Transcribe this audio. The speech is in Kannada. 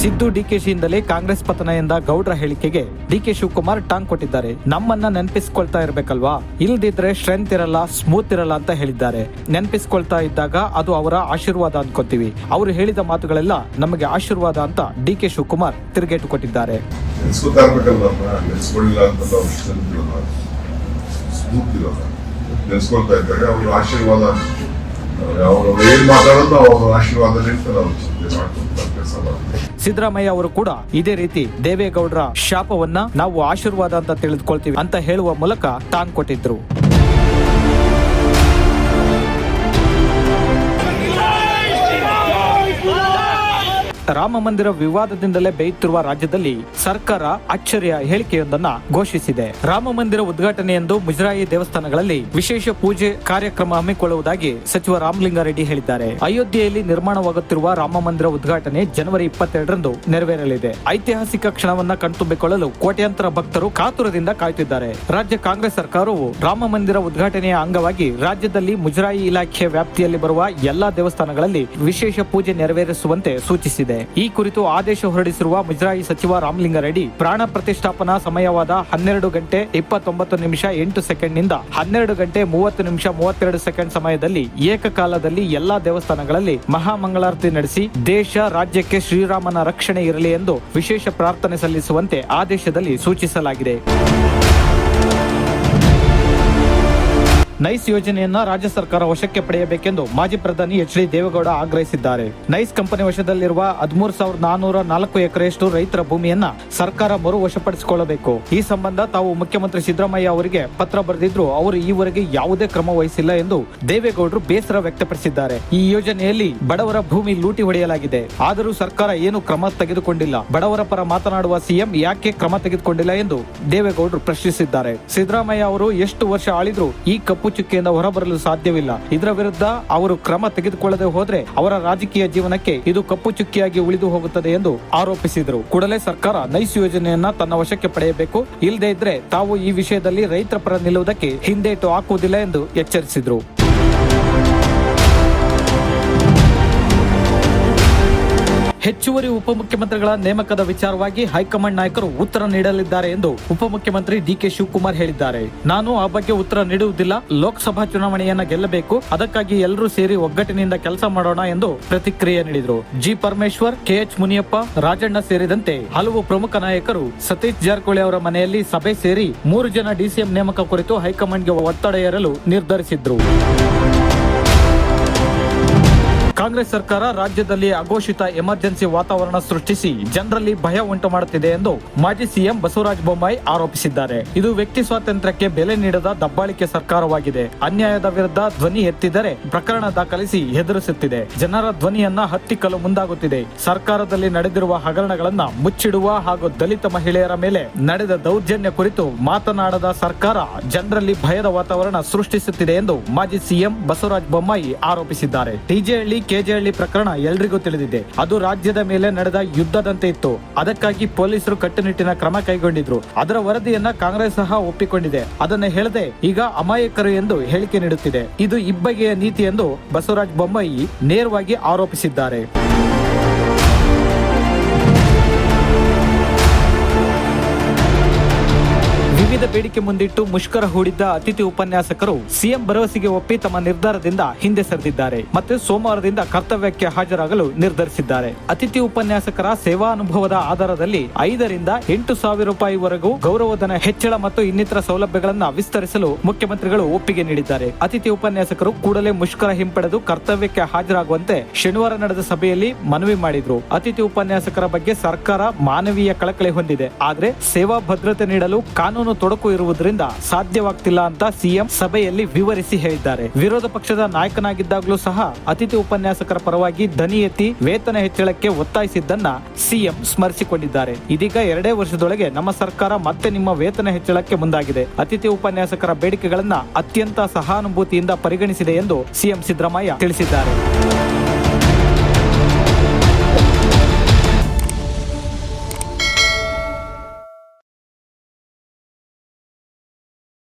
ಸಿದ್ದು ಡಿಕೆಶಿಯಿಂದಲೇ ಕಾಂಗ್ರೆಸ್ ಪತನ ಎಂದ ಗೌಡ್ರ ಹೇಳಿಕೆಗೆ ಡಿಕೆ ಶಿವಕುಮಾರ್ ಟಾಂಗ್ ಕೊಟ್ಟಿದ್ದಾರೆ. ನಮ್ಮನ್ನ ನೆನಪಿಸ್ಕೊಳ್ತಾ ಇರಬೇಕಲ್ವಾ? ಇಲ್ದಿದ್ರೆ ಸ್ಟ್ರೆಂತ್ ಇರಲ್ಲ ಸ್ಮೂತ್ ಇರಲ್ಲ ಅಂತ ಹೇಳಿದ್ದಾರೆ. ನೆನಪಿಸ್ಕೊಳ್ತಾ ಇದ್ದಾಗ ಅದು ಅವರ ಆಶೀರ್ವಾದ ಅನ್ಕೋತೀವಿ. ಅವರು ಹೇಳಿದ ಮಾತುಗಳೆಲ್ಲ ನಮಗೆ ಆಶೀರ್ವಾದ ಅಂತ ಡಿಕೆ ಶಿವಕುಮಾರ್ ತಿರುಗೇಟು ಕೊಟ್ಟಿದ್ದಾರೆ. ಆಶೀರ್ವಾದ, ಅವರು ಮಾತಾಡೋದು ಆಶೀರ್ವಾದ ನಾವು ಚಿಂತೆ ಮಾಡ್ಕೊಂತ ಕೆಲಸ ಮಾಡ್ತೀವಿ ಸಿದ್ದರಾಮಯ್ಯ ಅವರು ಕೂಡ ಇದೇ ರೀತಿ ದೇವೇಗೌಡರ ಶಾಪವನ್ನ ನಾವು ಆಶೀರ್ವಾದ ಅಂತ ತಿಳಿದುಕೊಳ್ತೀವಿ ಅಂತ ಹೇಳುವ ಮೂಲಕ ಟಾಂಗ್ ಕೊಟ್ಟಿದ್ರು. ರಾಮ ಮಂದಿರ ವಿವಾದದಿಂದಲೇ ಬೇಯುತ್ತಿರುವ ರಾಜ್ಯದಲ್ಲಿ ಸರ್ಕಾರ ಅಚ್ಚರಿಯ ಹೇಳಿಕೆಯೊಂದನ್ನ ಘೋಷಿಸಿದೆ. ರಾಮ ಮಂದಿರ ಉದ್ಘಾಟನೆಯಂದು ಮುಜರಾಯಿ ದೇವಸ್ಥಾನಗಳಲ್ಲಿ ವಿಶೇಷ ಪೂಜೆ ಕಾರ್ಯಕ್ರಮ ಹಮ್ಮಿಕೊಳ್ಳುವುದಾಗಿ ಸಚಿವ ರಾಮಲಿಂಗಾರೆಡ್ಡಿ ಹೇಳಿದ್ದಾರೆ. ಅಯೋಧ್ಯೆಯಲ್ಲಿ ನಿರ್ಮಾಣವಾಗುತ್ತಿರುವ ರಾಮ ಮಂದಿರ ಉದ್ಘಾಟನೆ ಜನವರಿ ಇಪ್ಪತ್ತೆರಡರಂದು ನೆರವೇರಲಿದೆ. ಐತಿಹಾಸಿಕ ಕ್ಷಣವನ್ನ ಕಣ್ತುಂಬಿಕೊಳ್ಳಲು ಕೋಟ್ಯಾಂತರ ಭಕ್ತರು ಕಾತುರದಿಂದ ಕಾಯುತ್ತಿದ್ದಾರೆ. ರಾಜ್ಯ ಕಾಂಗ್ರೆಸ್ ಸರ್ಕಾರವು ರಾಮ ಮಂದಿರ ಉದ್ಘಾಟನೆಯ ಅಂಗವಾಗಿ ರಾಜ್ಯದಲ್ಲಿ ಮುಜರಾಯಿ ಇಲಾಖೆ ವ್ಯಾಪ್ತಿಯಲ್ಲಿ ಬರುವ ಎಲ್ಲಾ ದೇವಸ್ಥಾನಗಳಲ್ಲಿ ವಿಶೇಷ ಪೂಜೆ ನೆರವೇರಿಸುವಂತೆ ಸೂಚಿಸಿದೆ. ಈ ಕುರಿತು ಆದೇಶ ಹೊರಡಿಸಿರುವ ಮುಜರಾಯಿ ಸಚಿವ ರಾಮಲಿಂಗಾರೆಡ್ಡಿ, ಪ್ರಾಣ ಪ್ರತಿಷ್ಠಾಪನಾ ಸಮಯವಾದ ಹನ್ನೆರಡು ಗಂಟೆ ಇಪ್ಪತ್ತೊಂಬತ್ತು ನಿಮಿಷ ಎಂಟು ಸೆಕೆಂಡ್ನಿಂದ ಹನ್ನೆರಡು ಗಂಟೆ ಮೂವತ್ತು ನಿಮಿಷ ಮೂವತ್ತೆರಡು ಸೆಕೆಂಡ್ ಸಮಯದಲ್ಲಿ ಏಕಕಾಲದಲ್ಲಿ ಎಲ್ಲಾ ದೇವಸ್ಥಾನಗಳಲ್ಲಿ ಮಹಾಮಂಗಳಾರತಿ ನಡೆಸಿ ದೇಶ ರಾಜ್ಯಕ್ಕೆ ಶ್ರೀರಾಮನ ರಕ್ಷಣೆ ಇರಲಿ ಎಂದು ವಿಶೇಷ ಪ್ರಾರ್ಥನೆ ಸಲ್ಲಿಸುವಂತೆ ಆದೇಶದಲ್ಲಿ ಸೂಚಿಸಲಾಗಿದೆ. ನೈಸ್ ಯೋಜನೆಯನ್ನ ರಾಜ್ಯ ಸರ್ಕಾರ ವಶಕ್ಕೆ ಪಡೆಯಬೇಕೆಂದು ಮಾಜಿ ಪ್ರಧಾನಿ ಎಚ್ ಡಿ ದೇವೇಗೌಡ ಆಗ್ರಹಿಸಿದ್ದಾರೆ. ನೈಸ್ ಕಂಪನಿ ವಶದಲ್ಲಿರುವ ಹದಿಮೂರು ಸಾವಿರದ ನಾನೂರ ನಾಲ್ಕು ಎಕರೆಯಷ್ಟು ರೈತರ ಭೂಮಿಯನ್ನ ಸರ್ಕಾರ ಮರು ವಶಪಡಿಸಿಕೊಳ್ಳಬೇಕು ಈ ಸಂಬಂಧ ತಾವು ಮುಖ್ಯಮಂತ್ರಿ ಸಿದ್ದರಾಮಯ್ಯ ಅವರಿಗೆ ಪತ್ರ ಬರೆದಿದ್ರು, ಅವರು ಈವರೆಗೆ ಯಾವುದೇ ಕ್ರಮ ವಹಿಸಿಲ್ಲ ಎಂದು ದೇವೇಗೌಡರು ಬೇಸರ ವ್ಯಕ್ತಪಡಿಸಿದ್ದಾರೆ. ಈ ಯೋಜನೆಯಲ್ಲಿ ಬಡವರ ಭೂಮಿ ಲೂಟಿ ಹೊಡೆಯಲಾಗಿದೆ. ಆದರೂ ಸರ್ಕಾರ ಏನು ಕ್ರಮ ತೆಗೆದುಕೊಂಡಿಲ್ಲ. ಬಡವರ ಪರ ಮಾತನಾಡುವ ಸಿಎಂ ಯಾಕೆ ಕ್ರಮ ತೆಗೆದುಕೊಂಡಿಲ್ಲ ಎಂದು ದೇವೇಗೌಡರು ಪ್ರಶ್ನಿಸಿದ್ದಾರೆ. ಸಿದ್ದರಾಮಯ್ಯ ಅವರು ಎಷ್ಟು ವರ್ಷ ಆಳಿದ್ರು ಈ ಕಪ್ಪು ಚುಕ್ಕೆಯಿಂದ ಹೊರಬರಲು ಸಾಧ್ಯವಿಲ್ಲ. ಇದರ ವಿರುದ್ಧ ಅವರು ಕ್ರಮ ತೆಗೆದುಕೊಳ್ಳದೆ ಹೋದ್ರೆ ಅವರ ರಾಜಕೀಯ ಜೀವನಕ್ಕೆ ಇದು ಕಪ್ಪು ಚುಕ್ಕಿಯಾಗಿ ಉಳಿದು ಹೋಗುತ್ತದೆ ಎಂದು ಆರೋಪಿಸಿದರು. ಕೂಡಲೇ ಸರ್ಕಾರ ನೈಸ್ ಯೋಜನೆಯನ್ನ ತನ್ನ ವಶಕ್ಕೆ ಪಡೆಯಬೇಕು. ಇಲ್ಲದೇ ಇದ್ರೆ ತಾವು ಈ ವಿಷಯದಲ್ಲಿ ರೈತರ ಪರ ನಿಲ್ಲುವುದಕ್ಕೆ ಹಿಂದೇಟು ಹಾಕುವುದಿಲ್ಲ ಎಂದು ಎಚ್ಚರಿಸಿದರು. ಹೆಚ್ಚುವರಿ ಉಪಮುಖ್ಯಮಂತ್ರಿಗಳ ನೇಮಕದ ವಿಚಾರವಾಗಿ ಹೈಕಮಾಂಡ್ ನಾಯಕರು ಉತ್ತರ ನೀಡಲಿದ್ದಾರೆ ಎಂದು ಉಪಮುಖ್ಯಮಂತ್ರಿ ಡಿಕೆ ಶಿವಕುಮಾರ್ ಹೇಳಿದ್ದಾರೆ. ನಾನು ಆ ಬಗ್ಗೆ ಉತ್ತರ ನೀಡುವುದಿಲ್ಲ. ಲೋಕಸಭಾ ಚುನಾವಣೆಯನ್ನ ಗೆಲ್ಲಬೇಕು. ಅದಕ್ಕಾಗಿ ಎಲ್ಲರೂ ಸೇರಿ ಒಗ್ಗಟ್ಟಿನಿಂದ ಕೆಲಸ ಮಾಡೋಣ ಎಂದು ಪ್ರತಿಕ್ರಿಯೆ ನೀಡಿದರು. ಜಿ ಪರಮೇಶ್ವರ್ ಕೆಎಚ್ ಮುನಿಯಪ್ಪ, ರಾಜಣ್ಣ ಸೇರಿದಂತೆ ಹಲವು ಪ್ರಮುಖ ನಾಯಕರು ಸತೀಶ್ ಜಾರಕಿಹೊಳಿ ಅವರ ಮನೆಯಲ್ಲಿ ಸಭೆ ಸೇರಿ ಮೂರು ಜನ ಡಿಸಿಎಂ ನೇಮಕ ಕುರಿತು ಹೈಕಮಾಂಡ್ಗೆ ಒತ್ತಡ ಏರಲು ನಿರ್ಧರಿಸಿದ್ರು. ಕಾಂಗ್ರೆಸ್ ಸರ್ಕಾರ ರಾಜ್ಯದಲ್ಲಿ ಅಘೋಷಿತ ಎಮರ್ಜೆನ್ಸಿ ವಾತಾವರಣ ಸೃಷ್ಟಿಸಿ ಜನರಲ್ಲಿ ಭಯ ಉಂಟು ಮಾಡುತ್ತಿದೆ ಎಂದು ಮಾಜಿ ಸಿಎಂ ಬಸವರಾಜ ಬೊಮ್ಮಾಯಿ ಆರೋಪಿಸಿದ್ದಾರೆ. ಇದು ವ್ಯಕ್ತಿ ಸ್ವಾತಂತ್ರ್ಯಕ್ಕೆ ಬೆಲೆ ನೀಡದ ದಬ್ಬಾಳಿಕೆ ಸರ್ಕಾರವಾಗಿದೆ. ಅನ್ಯಾಯದ ವಿರುದ್ಧ ಧ್ವನಿ ಎತ್ತಿದರೆ ಪ್ರಕರಣ ದಾಖಲಿಸಿ ಹೆದರಿಸುತ್ತಿದೆ. ಜನರ ಧ್ವನಿಯನ್ನ ಹತ್ತಿಕ್ಕಲು ಮುಂದಾಗುತ್ತಿದೆ. ಸರ್ಕಾರದಲ್ಲಿ ನಡೆದಿರುವ ಹಗರಣಗಳನ್ನ ಮುಚ್ಚಿಡುವ ಹಾಗೂ ದಲಿತ ಮಹಿಳೆಯರ ಮೇಲೆ ನಡೆದ ದೌರ್ಜನ್ಯ ಕುರಿತು ಮಾತನಾಡದ ಸರ್ಕಾರ ಜನರಲ್ಲಿ ಭಯದ ವಾತಾವರಣ ಸೃಷ್ಟಿಸುತ್ತಿದೆ ಎಂದು ಮಾಜಿ ಸಿಎಂ ಬಸವರಾಜ ಬೊಮ್ಮಾಯಿ ಆರೋಪಿಸಿದ್ದಾರೆ. ಟಿಜೆಹಳ್ಳಿ ಕೆಜೆಹಳ್ಳಿ ಪ್ರಕರಣ ಎಲ್ರಿಗೂ ತಿಳಿದಿದೆ. ಅದು ರಾಜ್ಯದ ಮೇಲೆ ನಡೆದ ಯುದ್ಧದಂತೆ ಇತ್ತು. ಅದಕ್ಕಾಗಿ ಪೊಲೀಸರು ಕಟ್ಟುನಿಟ್ಟಿನ ಕ್ರಮ ಕೈಗೊಂಡಿದ್ರು. ಅದರ ವರದಿಯನ್ನ ಕಾಂಗ್ರೆಸ್ ಸಹ ಒಪ್ಪಿಕೊಂಡಿದೆ. ಅದನ್ನ ಹೇಳದೆ ಈಗ ಅಮಾಯಕರು ಎಂದು ಹೇಳಿಕೆ ನೀಡುತ್ತಿದೆ. ಇದು ಇಬ್ಬಗೆಯ ನೀತಿ ಎಂದು ಬಸವರಾಜ ಬೊಮ್ಮಾಯಿ ನೇರವಾಗಿ ಆರೋಪಿಸಿದ್ದಾರೆ. ವಿವಿಧ ಬೇಡಿಕೆ ಮುಂದಿಟ್ಟು ಮುಷ್ಕರ ಹೂಡಿದ್ದ ಅತಿಥಿ ಉಪನ್ಯಾಸಕರು ಸಿಎಂ ಭರವಸೆಗೆ ಒಪ್ಪಿ ತಮ್ಮ ನಿರ್ಧಾರದಿಂದ ಹಿಂದೆ ಸರಿದಿದ್ದಾರೆ ಮತ್ತೆ ಸೋಮವಾರದಿಂದ ಕರ್ತವ್ಯಕ್ಕೆ ಹಾಜರಾಗಲು ನಿರ್ಧರಿಸಿದ್ದಾರೆ. ಅತಿಥಿ ಉಪನ್ಯಾಸಕರ ಸೇವಾ ಅನುಭವದ ಆಧಾರದಲ್ಲಿ ಐದರಿಂದ ಎಂಟು ಸಾವಿರ ರೂಪಾಯಿವರೆಗೂ ಗೌರವಧನ ಹೆಚ್ಚಳ ಮತ್ತು ಇನ್ನಿತರ ಸೌಲಭ್ಯಗಳನ್ನು ವಿಸ್ತರಿಸಲು ಮುಖ್ಯಮಂತ್ರಿಗಳು ಒಪ್ಪಿಗೆ ನೀಡಿದ್ದಾರೆ. ಅತಿಥಿ ಉಪನ್ಯಾಸಕರು ಕೂಡಲೇ ಮುಷ್ಕರ ಹಿಂಪಡೆದು ಕರ್ತವ್ಯಕ್ಕೆ ಹಾಜರಾಗುವಂತೆ ಶನಿವಾರ ನಡೆದ ಸಭೆಯಲ್ಲಿ ಮನವಿ ಮಾಡಿದ್ರು. ಅತಿಥಿ ಉಪನ್ಯಾಸಕರ ಬಗ್ಗೆ ಸರ್ಕಾರ ಮಾನವೀಯ ಕಳಕಳಿ ಹೊಂದಿದೆ. ಆದ್ರೆ ಸೇವಾ ಭದ್ರತೆ ನೀಡಲು ಕಾನೂನು ತೊಡಕು ಇರುವುದರಿಂದ ಸಾಧ್ಯವಾಗ್ತಿಲ್ಲ ಅಂತ ಸಿಎಂ ಸಭೆಯಲ್ಲಿ ವಿವರಿಸಿ ಹೇಳಿದ್ದಾರೆ. ವಿರೋಧ ಪಕ್ಷದ ನಾಯಕನಾಗಿದ್ದಾಗಲೂ ಸಹ ಅತಿಥಿ ಉಪನ್ಯಾಸಕರ ಪರವಾಗಿ ದನಿ ಎತ್ತಿ ವೇತನ ಹೆಚ್ಚಳಕ್ಕೆ ಒತ್ತಾಯಿಸಿದ್ದನ್ನ ಸಿಎಂ ಸ್ಮರಿಸಿಕೊಂಡಿದ್ದಾರೆ. ಇದೀಗ ಎರಡೇ ವರ್ಷದೊಳಗೆ ನಮ್ಮ ಸರ್ಕಾರ ಮತ್ತೆ ನಿಮ್ಮ ವೇತನ ಹೆಚ್ಚಳಕ್ಕೆ ಮುಂದಾಗಿದೆ. ಅತಿಥಿ ಉಪನ್ಯಾಸಕರ ಬೇಡಿಕೆಗಳನ್ನ ಅತ್ಯಂತ ಸಹಾನುಭೂತಿಯಿಂದ ಪರಿಗಣಿಸಿದೆ ಎಂದು ಸಿಎಂ ಸಿದ್ದರಾಮಯ್ಯ ತಿಳಿಸಿದ್ದಾರೆ.